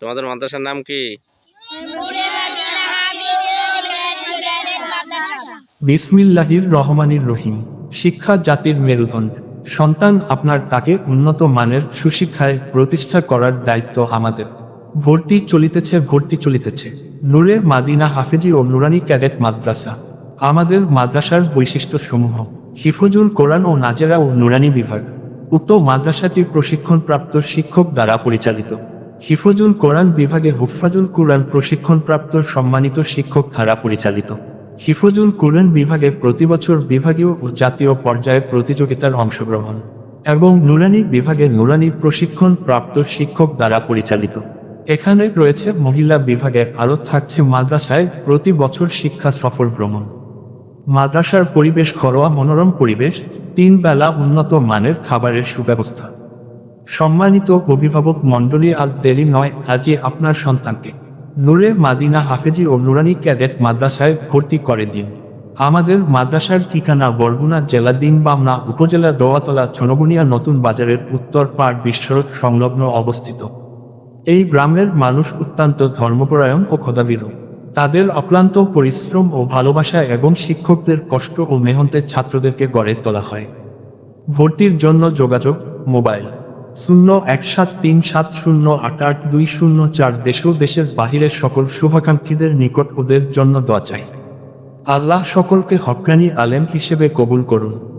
তোমাদের মাদ্রাসার নাম কি? বিসমিল্লাহির রহমানির রহিম। শিক্ষা জাতির মেরুদণ্ড। সন্তান আপনার তাকে উন্নত মানের সুশিক্ষায় প্রতিষ্ঠা করার দায়িত্ব আমাদের। ভর্তি চলিতেছে ভর্তি চলিতেছে। নূরে মাদিনা হাফেজি ও নুরানি ক্যাডেট মাদ্রাসা। আমাদের মাদ্রাসার বৈশিষ্ট্য সমূহ হিফুজুল কোরআন ও নাজেরা ও নুরানি বিভাগ, উক্ত মাদ্রাসাটি প্রশিক্ষণপ্রাপ্ত শিক্ষক দ্বারা পরিচালিত। হিফজুল কোরআন বিভাগে হুফাজুল কোরআন প্রশিক্ষণপ্রাপ্ত সম্মানিত শিক্ষক দ্বারা পরিচালিত। হিফজুল কুরআন বিভাগে প্রতি বছর বিভাগীয় ও জাতীয় পর্যায়ে প্রতিযোগিতার অংশগ্রহণ এবং নুরানি বিভাগে নুরানি প্রশিক্ষণ প্রাপ্ত শিক্ষক দ্বারা পরিচালিত। এখানে রয়েছে মহিলা বিভাগে আরও থাকছে মাদ্রাসায় প্রতি বছর শিক্ষা সফর ভ্রমণ। মাদ্রাসার পরিবেশ ঘরোয়া মনোরম পরিবেশ, তিন বেলা উন্নত মানের খাবারের সুব্যবস্থা। সম্মানিত অভিভাবক মণ্ডলী আর দেরি নয় আজই আপনার সন্তানকে। নূরে মাদিনা হাফেজি ও নুরানি ক্যাডেট মাদ্রাসায় ভর্তি করে দিন। আমাদের মাদ্রাসার ঠিকানা বরগুনা জেলা দিন বামনা উপজেলা দোয়াতলা ছনবুনিয়া নতুন বাজারের উত্তর পাড় বিশ্বরোড সংলগ্ন অবস্থিত। এই গ্রামের মানুষ অত্যন্ত ধর্মপরায়ণ ও খোদাবিরু তাদের অক্লান্ত পরিশ্রম ও ভালোবাসা এবং শিক্ষকদের কষ্ট ও মেহনতের ছাত্রদেরকে গড়ে তোলা হয়। ভর্তির জন্য যোগাযোগ, মোবাইল, শূন্য এক সাত তিন সাত শূন্য আট আট দুই শূন্য চার দেশ দেশের বাহিরের সকল শুভাকাঙ্ক্ষীদের নিকট ওদের জন্য দোয়া চাই। আল্লাহ সকলকে হকরানি আলেম হিসেবে কবুল করুন।